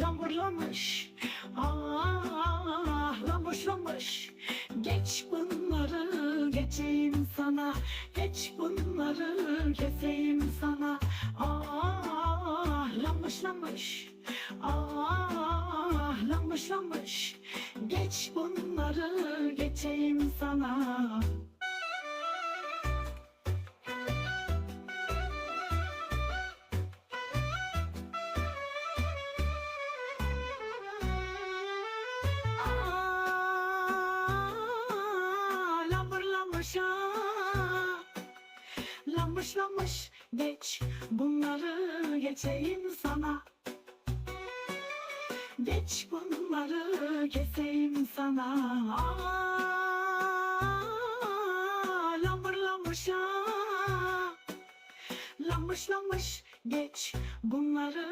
lamurlamış Ah lamuşlamış Geç bunları geçeyim sana. Geç bunları keseyim sana. Ah lamışlamış Ah lamışlamış Geç bunları geçeyim sana Lambırlamış ah. Lamış lamış geç bunları geçeyim sana Geç bunları keseyim sana Aa, Lambırlamış ah. Lamış lamış geç bunları